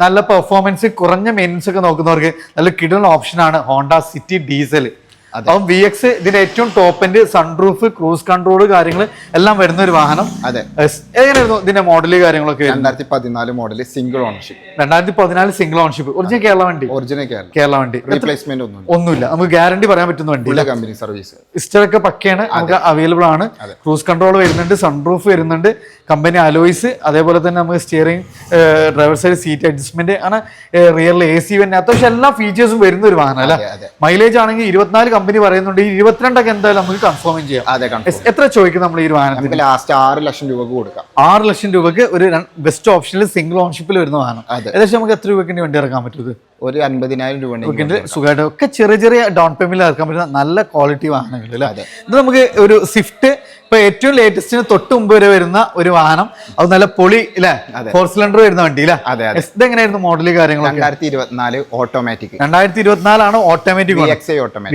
നല്ല പെർഫോമൻസ് കുറഞ്ഞ മെയിന്റെനൻസ് ഒക്കെ നോക്കുന്നവർക്ക് നല്ല കിടൽ ഓപ്ഷനാണ് ഹോണ്ട സിറ്റി ഡീസൽ അപ്പം വി എക്സ് ഇതിന്റെ ഏറ്റവും top end sunroof cruise control കാര്യങ്ങൾ എല്ലാം വരുന്ന ഒരു വാഹനം. അതെ. എങ്ങനെയായിരുന്നു ഇതിന്റെ മോഡൽ കാര്യങ്ങളൊക്കെ? രണ്ടായിരത്തി പതിനാല് മോഡൽ സിംഗിൾ ഓണർഷിപ്പ് രണ്ടായിരത്തി പതിനാല് സിംഗിൾ ഓണർഷിപ്പ് ഒറിജിനൽ കേരള വണ്ടി? ഒറിജിനൽ കേരള. കേരള വണ്ടി. റീപ്ലേസ്മെന്റ് ഒന്നും ഒന്നുമില്ല. നമുക്ക് ഗ്യാരണ്ടി പറയാൻ പറ്റുന്ന വണ്ടി കമ്പനി സർവീസ് ഇസ്റ്ററൊക്കെ പക്കയാണ്. നമുക്ക് അവൈലബിൾ ആണ്. ക്രൂസ് കൺട്രോൾ വരുന്നുണ്ട് സൺറൂഫ് വരുന്നുണ്ട്. കമ്പനി അലോയ്സ് അതേപോലെ തന്നെ നമുക്ക് steering driver side seat adjustment ആണ്. റിയറിൽ എ സി തന്നെ അത്യാവശ്യം എല്ലാ ഫീച്ചേഴ്സും വരുന്ന ഒരു വാഹനം അല്ലേ. മൈലേജ് ആണെങ്കിൽ ഇരുപത്തിനാല് കമ്പനി പറയുന്നുണ്ട് ഈ ഇരുപത്തിരണ്ടൊക്കെ എന്തായാലും നമുക്ക് കൺഫേം ചെയ്യാം. അതെ എത്ര ചോദിക്കും നമ്മൾ ഈ വാഹനം വാഹനത്തിന്? ലാസ്റ്റ് ആറ് ലക്ഷം രൂപക്ക് കൊടുക്കാം. ആറ് ലക്ഷം രൂപക്ക് ഒരു ബെസ്റ്റ് ഓപ്ഷനിൽ സിംഗിൾ ഓൺഷിപ്പിൽ വരുന്ന വാഹനം. അതെ. ഏകദേശം നമുക്ക് എത്ര രൂപയ്ക്ക് വേണ്ടി ഇറക്കാൻ പറ്റും ഇത്? ഒരു അൻപതിനായിരം രൂപ സുഖമായിട്ട് ഒക്കെ ചെറിയ ചെറിയ ഡൗൺ പേയ്മെന്റ് ഇറക്കാൻ പറ്റുന്ന നല്ല ക്വാളിറ്റി വാഹനങ്ങൾ അല്ലേ? അതെ. ഇത് നമുക്ക് ഒരു സ്വിഫ്റ്റ് ഇപ്പൊ ഏറ്റവും ലേറ്റസ്റ്റിന് തൊട്ട് മുമ്പ് വരെ വരുന്ന ഒരു വാഹനം. അത് നല്ല പൊളി അല്ലേ. ഫോർ സിലിണ്ടർ വരുന്ന വണ്ടി അല്ലേ? എങ്ങനെയായിരുന്നു മോഡൽ കാര്യങ്ങൾ രണ്ടായിരത്തി ഇരുപത്തിനാല് ഓട്ടോമാറ്റിക് രണ്ടായിരത്തി ഇരുപത്തിനാലാണ് automatic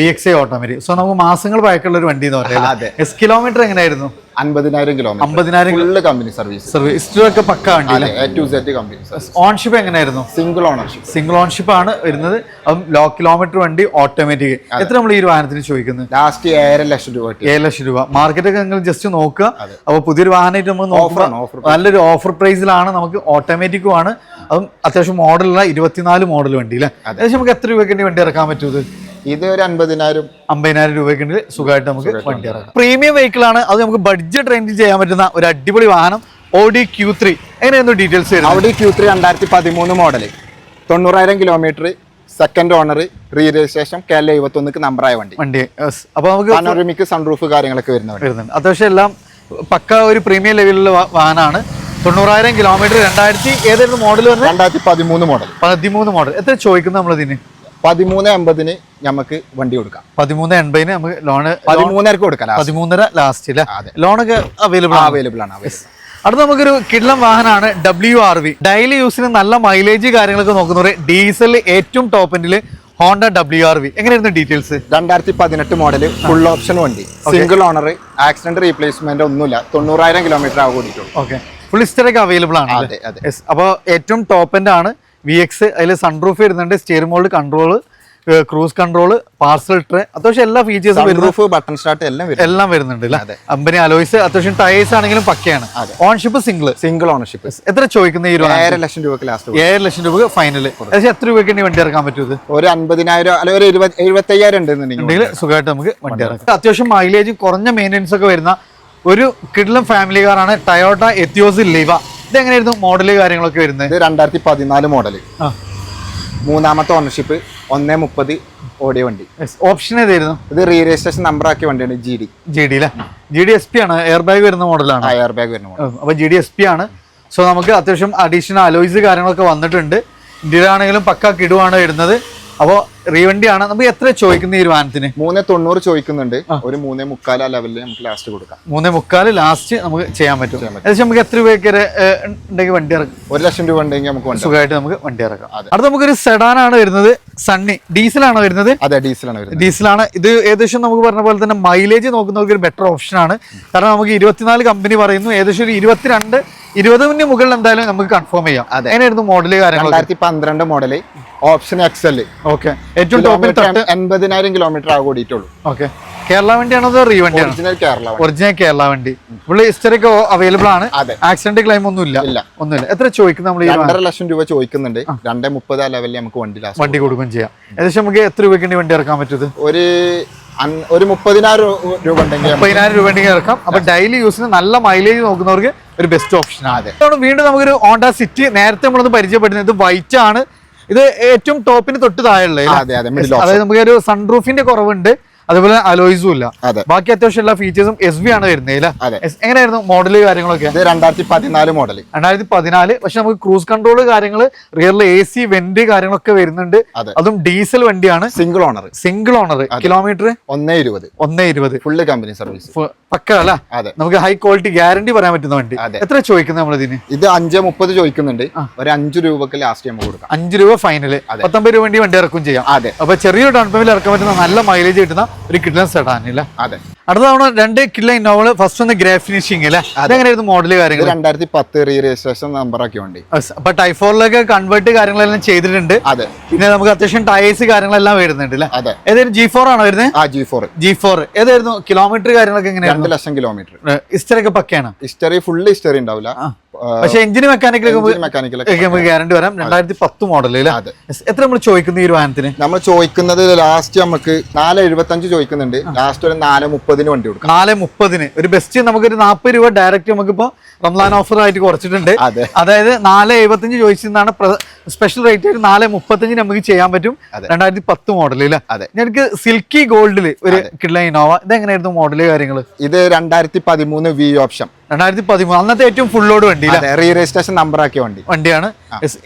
B X I automatic so നമുക്ക് മാസങ്ങൾ പഴക്കമുള്ള ഒരു വണ്ടി എന്ന് പറയാം എസ് കിലോമീറ്റർ എങ്ങനെയായിരുന്നു? അൻപതിനായിരം കിലോമീറ്റർ അമ്പതിനായിരം ഫുള്ള് കമ്പനി സർവീസ് സർവീസ് ഒക്കെ പക്ക വണ്ടി കമ്പനി ഓൺഷിപ്പ് എങ്ങനെയായിരുന്നു? സിംഗിൾ ഓണർഷിപ്പ് സിംഗിൾ ഓൺഷിപ്പ് ആണ് വരുന്നത്. അതും ലോ കിലോമീറ്റർ വണ്ടി ഓട്ടോമാറ്റിക് എത്ര നമ്മൾ ഈ ഒരു വാഹനത്തിന് ചോദിക്കുന്നത്? ലാസ്റ്റ് ഏഴര ലക്ഷം രൂപ ഏഴ് ലക്ഷം രൂപ. മാർക്കറ്റൊക്കെ നിങ്ങൾ ജസ്റ്റ് നോക്കുക. അപ്പൊ പുതിയൊരു വാഹനമായിട്ട് നമ്മൾ ഓഫർ നല്ലൊരു ഓഫർ പ്രൈസിലാണ് നമുക്ക് ഓട്ടോമാറ്റിക്കും ആണ്. അതും അത്യാവശ്യം മോഡലുള്ള ഇരുപത്തിനാല് മോഡൽ വണ്ടി അല്ലേ? ഏകദേശം നമുക്ക് എത്ര രൂപയ്ക്ക് വണ്ടി ഇറക്കാൻ പറ്റും ഇത് ഒരു അൻപതിനായിരം അമ്പതിനായിരം രൂപയ്ക്ക് സുഖമായിട്ട് നമുക്ക് വണ്ടി ഇറങ്ങാം പ്രീമിയം വെഹിക്കിൾ ആണ്. അത് നമുക്ക് ബഡ്ജറ്റ് റേഞ്ചിൽ ചെയ്യാൻ പറ്റുന്ന ഒരു അടിപൊളി വാഹനം. ഓഡി ക്യൂ ത്രീ എങ്ങനെയായിരുന്നു ഡീറ്റെയിൽസ് ഓഡി ക്യൂ ത്രീ രണ്ടായിരത്തി പതിമൂന്ന് മോഡൽ തൊണ്ണൂറായിരം kilometre second owner re registration Kerala എഴുപത്തൊന്നിക്ക് നമ്പറായ വണ്ടി. വണ്ടി. അപ്പോൾ അപ്പൊ നമുക്ക് പനോറമിക്ക് സൺറൂഫ് കാര്യങ്ങളൊക്കെ വരുന്ന വണ്ടി വരുന്നുണ്ട്. അത്യാവശ്യം എല്ലാം പക്ക ഒരു പ്രീമിയം ലെവലിലുള്ള വാഹനമാണ്. തൊണ്ണൂറായിരം കിലോമീറ്റർ രണ്ടായിരത്തി ഏതായിരുന്നു മോഡൽ വന്നത്? രണ്ടായിരത്തി പതിമൂന്ന് മോഡൽ പതിമൂന്ന് മോഡൽ എത്ര ചോദിക്കുന്നത് നമ്മൾ ഇതിന് പതിമൂന്ന് എൺപതിന് നമുക്ക് വണ്ടി കൊടുക്കാം. പതിമൂന്ന് എൺപതിന് നമുക്ക് ലോണ് പതിമൂന്നരക്ക് കൊടുക്കാം പതിമൂന്നര ലാസ്റ്റ് അല്ലേ. ലോണൊക്കെ അവൈലബിൾ അവൈലബിൾ ആണ്? അവൈലബിൾ അടുത്ത നമുക്കൊരു കിഡ്ലം വാഹനമാണ് ഡബ്ല്യു ആർ വി ഡെയിലി യൂസിന് നല്ല മൈലേജ് കാര്യങ്ങളൊക്കെ നോക്കുന്നവർ ഡീസൽ ഏറ്റവും ടോപ്പ് എൻഡിൽ ഹോണ്ട ഡബ്ല്യു ആർ വി എങ്ങനെയായിരുന്നു ഡീറ്റെയിൽസ് രണ്ടായിരത്തി പതിനെട്ട് മോഡൽ ഫുൾ ഓപ്ഷൻ വണ്ടി സിംഗിൾ ഓണർ ആക്സിഡന്റ് റീപ്ലേസ്മെന്റ് ഒന്നുമില്ല. തൊണ്ണൂറായിരം കിലോമീറ്റർ ആകും ഓക്കെ ഫുൾ ഹിസ്റ്ററൊക്കെ അവൈലബിൾ ആണ് അതെ അതെ. അപ്പോൾ ഏറ്റവും ടോപ്പ് എൻഡ് ആണ് വി എക്സ് അതിൽ സൺറൂഫ് വരുന്നുണ്ട് steering mould control cruise control parcel tray അത്യാവശ്യം എല്ലാ ഫീച്ചേഴ്സും വരുന്നു. ബട്ടൺ സ്റ്റാർട്ട് എല്ലാം എല്ലാം വരുന്നുണ്ട് അല്ലേ. അമ്പനി അലോയ്സ് അത്യാവശ്യം ടയേഴ്സ് ആണെങ്കിലും പക്കയാണ്. ഓൺഷിപ്പ് സിംഗിൾ സിംഗിൾ ഓണർഷിപ്പ് എത്ര ചോദിക്കുന്ന ഈ ഒരു ഏഴര ലക്ഷം രൂപക്ക് ലാസ്റ്റ് ഏഴര ലക്ഷം രൂപ ഫൈനൽ എത്ര രൂപയ്ക്ക് വണ്ടി ഇറക്കാൻ പറ്റും ഒരു അൻപതിനായിരം അല്ലെങ്കിൽ ഒരു എഴുപത്തയ്യായിരം ഉണ്ടെന്നുണ്ടെങ്കിൽ സുഖമായിട്ട് നമുക്ക് വണ്ടി ഇറക്കാം. അത്യാവശ്യം മൈലേജ് കുറഞ്ഞ മെയിന്റെനൻസ് ഒക്കെ വരുന്ന ഒരു കിഡ്ലം ഫാമിലി കാറാണ് ടയോട്ട എത്തിയോസ് ലിവ ഇത് എങ്ങനെയായിരുന്നു മോഡൽ കാര്യങ്ങളൊക്കെ വരുന്നത്? ഇത് രണ്ടായിരത്തി പതിനാല് മോഡൽ മൂന്നാമത്തെ ഓണർഷിപ്പ് ഒന്നേ മുപ്പത് ഓടിയ വണ്ടി. ഓപ്ഷൻ ഏതായിരുന്നു? ഇത് റീ രജിസ്ട്രേഷൻ നമ്പർ ആക്കിയ വണ്ടിയാണ് ജി ഡി ജി ഡി അല്ലേ ജി ഡി എസ് പി ആണ്. എയർ ബാഗ് വരുന്ന മോഡലാണ് എയർ ബാഗ് വരുന്ന മോഡൽ അപ്പോൾ ജി ഡി എസ് പി ആണ്. സോ നമുക്ക് അത്യാവശ്യം അഡീഷണൽ അലോയ്സ് കാര്യങ്ങളൊക്കെ വന്നിട്ടുണ്ട്. ഇന്ത്യയിലാണെങ്കിലും പക്ക കിടുവാണ് വരുന്നത്. അപ്പോൾ റീവണ്ടിയാണ്? നമുക്ക് എത്ര ചോദിക്കുന്ന ഈ വാഹനത്തിന്? മൂന്നേ തൊണ്ണൂറ് ചോദിക്കുന്നുണ്ട്. ഒരു മൂന്നേ മുക്കാൽ ആ ലെവലിൽ നമുക്ക് ലാസ്റ്റ് കൊടുക്കാം. മൂന്നേ മുക്കാൽ ലാസ്റ്റ് നമുക്ക് ചെയ്യാൻ പറ്റും. ഏകദേശം നമുക്ക് എത്ര രൂപയ്ക്ക് ഉണ്ടെങ്കിൽ വണ്ടി ഇറക്കും? ഒരു ലക്ഷം രൂപ ഉണ്ടെങ്കിൽ നമുക്ക് സുഖമായിട്ട് നമുക്ക് വണ്ടി ഇറക്കാം. അതെ. അടുത്ത നമുക്കൊരു സെഡാൻ ആണ് വരുന്നത്. സണ്ണി ഡീസൽ ആണ് വരുന്നത്? അതെ ഡീസൽ ആണ് വരുന്നത്. ആണ്. ഇത് ഏകദേശം നമുക്ക് പറഞ്ഞ പോലെ തന്നെ മൈലേജ് നോക്കുന്നവർക്ക് ഒരു ബെറ്റർ ഓപ്ഷൻ ആണ്. കാരണം നമുക്ക് ഇരുപത്തിനാല് കമ്പനി പറയുന്നു. ഏകദേശം ഒരു ഇരുപത്തിരണ്ട് ഇരുപതിന് മുകളിൽ എന്തായാലും നമുക്ക് കൺഫേം ചെയ്യാം. അതെ. അതിനായിരുന്നു മോഡൽ കാര്യങ്ങൾ രണ്ടായിരത്തി പന്ത്രണ്ട് മോഡൽ ഓപ്ഷൻ എക്സൽ ഓക്കെ ഏറ്റവും ടോപ്പിൽ എൺപതിനായിരം കിലോമീറ്റർ ആകെ ഓടിയിട്ടുള്ളൂ. ഓക്കെ കേരള വണ്ടിയാണോ അതോ റീ വണ്ടിയാണോ? ഒറിജിനൽ കേരള വണ്ടി. ഒറിജിനൽ കേരള വണ്ടി. പുള്ളി ഹിസ്റ്ററിക്ക് അവൈലബിൾ ആണ്. അതെ. ആക്സിഡന്റ് ക്ലെയിം ഒന്നും ഇല്ല. ഇല്ല. ഒന്നുമില്ല. എത്ര ചോദിക്കുന്നത് നമ്മൾ രണ്ടര ലക്ഷം രൂപ ചോദിക്കുന്നുണ്ട്. രണ്ടേ മുപ്പത് ലെവലിൽ നമുക്ക് വണ്ടി വണ്ടി കൊടുക്കുകയും ചെയ്യാം. ഏകദേശം നമുക്ക് എത്ര രൂപയ്ക്ക് വണ്ടി ഇറക്കാൻ പറ്റുന്നത് ഒരു ഒരു മുപ്പതിനായിരം രൂപ ഉണ്ടെങ്കിൽ മുപ്പതിനായിരം രൂപ ഉണ്ടെങ്കിൽ ഇറക്കാം. അപ്പൊ ഡെയിലി യൂസിന് നല്ല മൈലേജ് നോക്കുന്നവർക്ക് ഒരു ബെസ്റ്റ് ഓപ്ഷൻ ആണ്. വീണ്ടും നമുക്കൊരു ഹോണ്ട സിറ്റി നേരത്തെ നമ്മളൊന്ന് പരിചയപ്പെടുന്നത് വൈറ്റ് ആണ്. ഇത് ഏറ്റവും ടോപ്പിന് തൊട്ട് താഴെയുള്ള. അതായത് നമുക്ക് ഒരു സൺറൂഫിന്റെ കുറവുണ്ട് അതുപോലെ അലോയിസും ഇല്ല ബാക്കി അത്യാവശ്യം എല്ലാ ഫീച്ചേഴ്സും എസ് ബി ആണ് വരുന്നത് എങ്ങനെയായിരുന്നു മോഡൽ കാര്യങ്ങളൊക്കെ? രണ്ടായിരത്തി പതിനാല് മോഡൽ രണ്ടായിരത്തി പതിനാല് പക്ഷെ നമുക്ക് ക്രൂസ് കൺട്രോൾ കാര്യങ്ങൾ റിയറിൽ എ സി വെന്റ് കാര്യങ്ങളൊക്കെ വരുന്നുണ്ട്. അതും. ഡീസൽ വണ്ടിയാണ്. Single owner single owner kilometre ഒന്നേ ഇരുപത്. ഒന്നേ ഇരുപത്. ഫുള്ള് കമ്പനി സർവീസ് പക്ക അല്ല അതെ. നമുക്ക് ഹൈ ക്വാളിറ്റി ഗ്യാരണ്ടി പറയാൻ പറ്റുന്ന വണ്ടി. എത്ര ചോദിക്കുന്നത് നമ്മൾ ഇതിന്? ഇത് അഞ്ച് മുപ്പത് ചോദിക്കുന്നുണ്ട്. ഒരു അഞ്ചു രൂപക്ക് ലാസ്റ്റ് നമുക്ക് കൊടുക്കാം. അഞ്ച് രൂപ ഫൈനൽ അതെ. പത്തൊമ്പത് രൂപ വേണ്ടി വണ്ടി ഇറക്കും ചെയ്യാം. അതെ. അപ്പൊ ചെറിയൊരു ഡൗൺ പേയ്മെന്റ് ഇറക്കാൻ പറ്റുന്ന നല്ല മൈലേജ് കിട്ടുന്ന ഒരു കിഡ്ലൻ ഇടാനില്ല അതെ. അടുത്ത തവണ രണ്ട് കിഡ്ലൈൻ നോവൽ ഫസ്റ്റ് ഒന്ന് ഗ്രേ ഫിനിഷിംഗ് അല്ലേ? അതെങ്ങനെയായിരുന്നു മോഡൽ കാര്യങ്ങൾ രണ്ടായിരത്തി പത്ത് റീ രജിസ്ട്രേഷൻ നമ്പർ ആക്കിയ വണ്ടി അപ്പൊ ടൈഫോറിലൊക്കെ കൺവേർട്ട് കാര്യങ്ങളെല്ലാം ചെയ്തിട്ടുണ്ട്. അതെ. പിന്നെ നമുക്ക് അത്യാവശ്യം ടയേഴ്സ് കാര്യങ്ങളെല്ലാം വരുന്നുണ്ട് അല്ലേ? അതെ. ഏതായിരുന്നു ജി ഫോർ ആണോ വരുന്നത് ആ ജി ഫോർ ജി ഫോർ ഏതായിരുന്നു? കിലോമീറ്റർ കാര്യങ്ങളൊക്കെ രണ്ട് എങ്ങനെയായിരുന്നു ലക്ഷം കിലോമീറ്റർ ഹിസ്റ്ററൊക്കെ പക്കയാണ്? ഹിസ്റ്ററി ഫുള്ള് ഹിസ്റ്ററി ഉണ്ടാവില്ല. പക്ഷെ എഞ്ചിന് മെക്കാനിക്കൽ മെക്കാനിക്കലൊക്കെ നമുക്ക് ഗ്യാരണ്ടി വരാം രണ്ടായിരത്തി പത്ത് മോഡൽ അല്ലേ എത്ര നമ്മൾ ചോദിക്കുന്ന ഈ ഒരു വാഹനത്തിന്? നമ്മൾ ചോദിക്കുന്നത് ലാസ്റ്റ് നമുക്ക് നാല് എഴുപത്തഞ്ച് ചോദിക്കുന്നുണ്ട് ലാസ്റ്റ് ഒരു നാല് മുപ്പതിന് വണ്ടി കൊടുക്കും. നാല് മുപ്പതിന് ഒരു ബെസ്റ്റ് നമുക്ക് ഒരു നാൽപ്പത് രൂപ ഡയറക്റ്റ് നമുക്കിപ്പോ റംസാൻ ഓഫർ ആയിട്ട് കുറച്ചിട്ടുണ്ട്. അതായത് നാല് എഴുപത്തഞ്ച് ചോദിച്ചതാണ് സ്പെഷ്യൽ റേറ്റ് ആയിട്ട് നാല് മുപ്പത്തഞ്ചിന് നമുക്ക് ചെയ്യാൻ പറ്റും. രണ്ടായിരത്തി പത്ത് മോഡൽ അല്ലേ അതെ. എനിക്ക് സിൽക്കി ഗോൾഡിൽ ഒരു കിഡ്ല ഇനോവ ഇതെങ്ങനെയായിരുന്നു മോഡൽ കാര്യങ്ങൾ ഇത് രണ്ടായിരത്തി പതിമൂന്ന് വി ഓപ്ഷൻ രണ്ടായിരത്തി പതിമൂന്ന് അന്നത്തെ ഏറ്റവും ഫുൾ ലോഡ് വണ്ടി റീ രജിസ്ട്രേഷൻ നമ്പർ ആക്കിയ വണ്ടി. വണ്ടിയാണ്.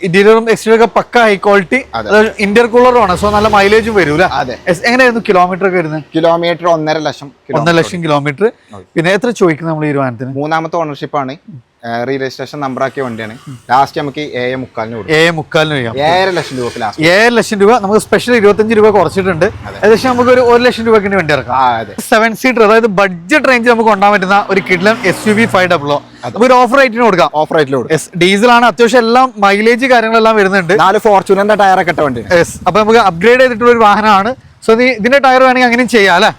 ഇന്റീരിയറും എക്സ്റ്റീരിയറും ഒക്കെ പക്ക ഹൈ ക്വാളിറ്റി. ഇന്റർ കൂളറും ആണ്. സോ നല്ല മൈലേജും വരൂല. എങ്ങനെയായിരുന്നു കിലോമീറ്റർ ഒക്കെ വരുന്നത്? കിലോമീറ്റർ ഒന്നര ലക്ഷം ഒന്നര ലക്ഷം കിലോമീറ്റർ പിന്നെ എത്ര ചോദിക്കുന്നത് നമ്മൾ ഈ വാഹനത്തിന്? മൂന്നാമത്തെ ഓണർഷിപ്പ് ആണ്. രജിസ്ട്രേഷൻ നമ്പർ ആക്കിയ വണ്ടിയാണ്. ലാസ്റ്റ് നമുക്ക് ഏഴ് മുക്കാലിന് കൊടുക്കും. ഏഴ് മുക്കാലിന് ചെയ്യാം ഏഴര ലക്ഷം രൂപ ലാസ്റ്റ് ഏഴ് ലക്ഷം രൂപ നമുക്ക് സ്പെഷ്യൽ ഇരുപത്തഞ്ച് രൂപ കുറച്ചിട്ടുണ്ട്. ഏകദേശം നമുക്ക് ഒരു ഒരു ലക്ഷം രൂപയ്ക്ക് വേണ്ടി ഇറക്കാം. സെവൻ സീറ്റർ അതായത് ബഡ്ജറ്റ് റേഞ്ചിൽ നമുക്ക് കൊണ്ടാൻ പറ്റുന്ന ഒരു കിഡ്ലം എസ് യു വി ഫൈവ് ഡബിളോ ഒരു ഓഫർ റേറ്റിന് കൊടുക്കാം. ഓഫ് റേറ്റിൽ കൊടുക്കും. ഡീസൽ ആണ്. അത്യാവശ്യം എല്ലാം മൈലേജ് കാര്യങ്ങളെല്ലാം വരുന്നുണ്ട്. നാല് ഫോർച്യൂണറിന്റെ ടയറൊക്കെ ഇട്ട വണ്ടി അപ്പൊ നമുക്ക് അപ്ഗ്രേഡ് ചെയ്തിട്ടുള്ള ഒരു വാഹനമാണ്. സോ ഇതിന്റെ ടയർ വേണമെങ്കിൽ അങ്ങനെയും ചെയ്യാം അല്ലെ?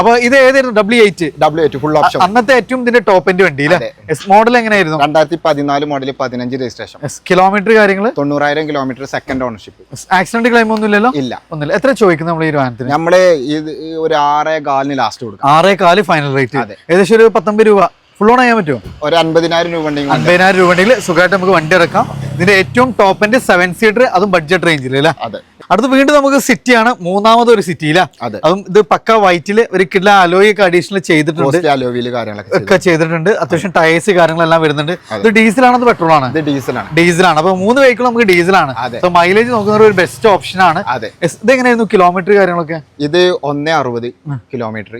അപ്പൊ ഇത് ഏതായിരുന്നു? W eight W eight full option അന്നത്തെ ഏറ്റവും ഇതിന്റെ ടോപ്പ് എൻഡ് വണ്ടി എസ് മോഡൽ എങ്ങനെയായിരുന്നു? രണ്ടായിരത്തി പതിനാല് മോഡൽ പതിനഞ്ച് രജിസ്ട്രേഷൻ കിലോമീറ്റർ കാര്യങ്ങൾ തൊണ്ണൂറായിരം kilometre second ownership accident claim ഒന്നും ഇല്ലല്ലോ ഇല്ല. ഒന്നുമില്ല. എത്ര ചോദിക്കുന്നു നമ്മൾ ഈ വാഹനത്തിന്? നമ്മൾ ഇത് ഒരു ആറേ കാലിന് ലാസ്റ്റ് കൊടുക്കും. ആറേ കാൽ ഫൈനൽ റേറ്റ്. ഏകദേശം ഒരു പത്തൊമ്പത് രൂപ. ഫുൾ ഓൺ ചെയ്യാൻ പറ്റുമോ? ഒരു അൻപതിനായിരം രൂപ ഉണ്ടെങ്കിൽ. അൻപതിനായിരം രൂപ ഉണ്ടെങ്കിൽ സുഖമായിട്ട് നമുക്ക് വണ്ടി ഇറക്കാം. ഇതിന്റെ ഏറ്റവും ടോപ്പ് എൻഡ് സെവൻ സീറ്റർ അതും ബഡ്ജറ്റ് റേഞ്ചിൽ അല്ലേ? അതെ. അടുത്ത് വീണ്ടും നമുക്ക് സിറ്റിയാണ് മൂന്നാമത് ഒരു സിറ്റിയില്ല അതെ. അതും ഇത് പക്ക വൈറ്റിൽ ഒരു കിഡ്ല അലോയി ഒക്കെ അഡീഷണൽ ചെയ്തിട്ടുണ്ട്. പോസ്റ്റ് കാര്യങ്ങളൊക്കെ ഒക്കെ ചെയ്തിട്ടുണ്ട്. അത്യാവശ്യം ടയേഴ്സ് കാര്യങ്ങളെല്ലാം വരുന്നുണ്ട്. ഇത് ഡീസലാണോ അത് പെട്രോൾ ആണ്? ഡീസലാണ് ഡീസലാണ് അപ്പൊ മൂന്ന് വെഹിക്കിൾ നമുക്ക് ഡീസലാണ് അപ്പൊ സോ മൈലേജ് നോക്കുന്ന ഒരു ബെസ്റ്റ് ഓപ്ഷൻ ആണ്. അതെ. ഇത് എങ്ങനെയായിരുന്നു കിലോമീറ്റർ കാര്യങ്ങളൊക്കെ? ഇത് ഒന്നേ അറുപത് kilometre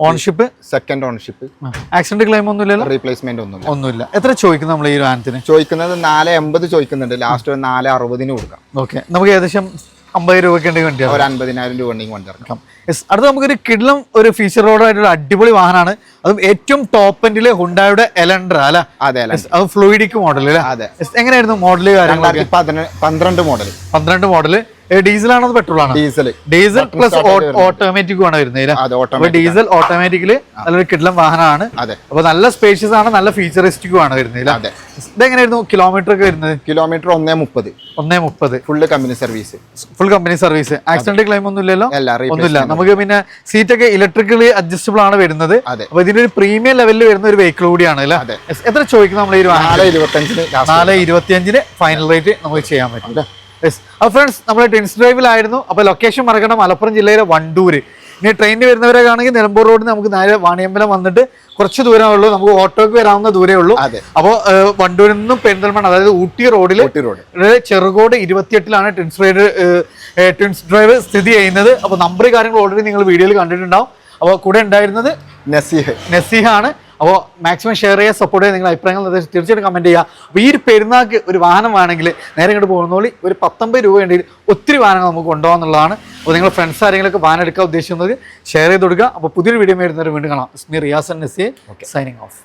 ownership second ownership accident claim ഒന്നും ഇല്ലല്ലോ റീപ്ലേസ്മെന്റ് ഒന്നുമില്ല. ഒന്നുമില്ല. എത്ര ചോദിക്കുന്നു നമ്മൾ ഈ വാഹനത്തിന് ചോദിക്കുന്നത് നാല് എൺപത് ചോദിക്കുന്നുണ്ട്. ലാസ്റ്റ് ഒരു നാല് അറുപതിന് കൊടുക്കാം. ഓക്കെ നമുക്ക് ഏകദേശം അമ്പത് രൂപയ്ക്ക് വേണ്ടി വണ്ടി ഒരു അൻപതിനായിരം രൂപ ഉണ്ടെങ്കിൽ വണ്ടി ഇറക്കാം. യെസ് അടുത്ത നമുക്കൊരു കിഡ്ലം ഒരു ഫീച്ചർ റോഡായിട്ടൊരു അടിപൊളി വാഹനമാണ്. അതും ഏറ്റവും ടോപ്പ് എൻഡിലെ ഹുണ്ടായുടെ എലൻഡ്ര അല്ല? അതെ അല്ല അത് ഫ്ലൂയിഡിക് മോഡൽ അല്ലേ? അതെ. എങ്ങനെയായിരുന്നു രണ്ടായിരത്തി പതിന പന്ത്രണ്ട് മോഡൽ പന്ത്രണ്ട് മോഡൽ ഡീസലാണോ ആണോ പെട്രോൾ ആണോ ഡീസൽ ഡീസൽ പ്ലസ് ഓട്ടോമാറ്റിക് ആണ് വരുന്നത് ഡീസൽ ഓട്ടോമാറ്റിക്കൽ നല്ലൊരു കിഡ്ലം വാഹനമാണ്. അതെ. അപ്പൊ നല്ല സ്പേഷ്യസ് ആണ് നല്ല ഫീച്ചറിസ്റ്റിക്കും ആണ് വരുന്നത് ഇതെങ്ങനെയായിരുന്നു കിലോമീറ്റർ ഒക്കെ വരുന്നത്? കിലോമീറ്റർ ഒന്നേ മുപ്പത്. ഒന്നേ മുപ്പത്. Full company service full company service accident claim ഒന്നും ഇല്ലല്ലോ ഒന്നുമില്ല. നമുക്ക് പിന്നെ സീറ്റ് ഒക്കെ ഇലക്ട്രിക്കലി അഡ്ജസ്റ്റബിൾ ആണ് വരുന്നത്. അപ്പൊ ഇതിന്റെ ഒരു പ്രീമിയം ലെവലിൽ വരുന്ന ഒരു വെഹിക്കിൾ കൂടിയാണ് എത്ര ചോദിക്കുന്നത് നമ്മൾ ഈ നാല് ഇരുപത്തിയഞ്ചിന് ഫൈനൽ റേറ്റ് നമുക്ക് ചെയ്യാൻ പറ്റും. അപ്പോൾ ഫ്രണ്ട്സ് നമ്മൾ ടെൻസ് ഡ്രൈവിലായിരുന്നു അപ്പോൾ ലൊക്കേഷൻ മറക്കണം. മലപ്പുറം ജില്ലയിലെ വണ്ടൂര്. ഇനി ട്രെയിനിൽ വരുന്നവരെ കാണെങ്കിൽ നിലമ്പൂർ റോഡിൽ നമുക്ക് നേരെ വാണിയമ്പലം വന്നിട്ട് കുറച്ച് ദൂരമേ ഉള്ളൂ. നമുക്ക് ഓട്ടോക്ക് വരാവുന്ന ദൂരമേ ഉള്ളൂ. അപ്പോൾ വണ്ടൂരിൽ നിന്നും പെരിന്തൽമണ്ണ അതായത് ഊട്ടി റോഡിൽ ചെറുകോട് ഇരുപത്തിയെട്ടിലാണ് ടെൻസ് റൈഡ് ടെൻസ് ഡ്രൈവ് സ്ഥിതി ചെയ്യുന്നത്. അപ്പോൾ നമ്പർ കാര്യങ്ങൾ ഓൾറെഡി നിങ്ങൾ വീഡിയോയിൽ കണ്ടിട്ടുണ്ടാവും. അപ്പോൾ കൂടെ ഉണ്ടായിരുന്നത് നസീഹ്. നസീഹ ആണ്. അപ്പോൾ മാക്സിമം ഷെയർ ചെയ്യുക സപ്പോർട്ട് ചെയ്യുക നിങ്ങളുടെ അഭിപ്രായങ്ങൾ നിർദ്ദേശം തീർച്ചയായിട്ടും കമന്റ് ചെയ്യുക. അപ്പോൾ ഈ ഒരു പെരുന്നാൾക്ക് ഒരു വാഹനം വേണമെങ്കിൽ നേരെ ഇങ്ങോട്ട് പോകുന്നോളി ഒരു പത്തൊമ്പത് രൂപ ഉണ്ടെങ്കിൽ ഒത്തിരി വാഹനങ്ങൾ നമുക്ക് കൊണ്ടുപോകാന്നുള്ളതാണ്. അപ്പോൾ നിങ്ങൾ ഫ്രണ്ട്സ് ആരെങ്കിലുമൊക്കെ വാഹനം എടുക്കാൻ ഉദ്ദേശിക്കുന്നത് ഷെയർ ചെയ്ത് കൊടുക്കുക. അപ്പോൾ പുതിയൊരു വീഡിയോ വരുന്നവർ വീണ്ടും കാണാം. ഇസ്മി റിയാസ് നസിയെ സൈനിങ് ഓഫ്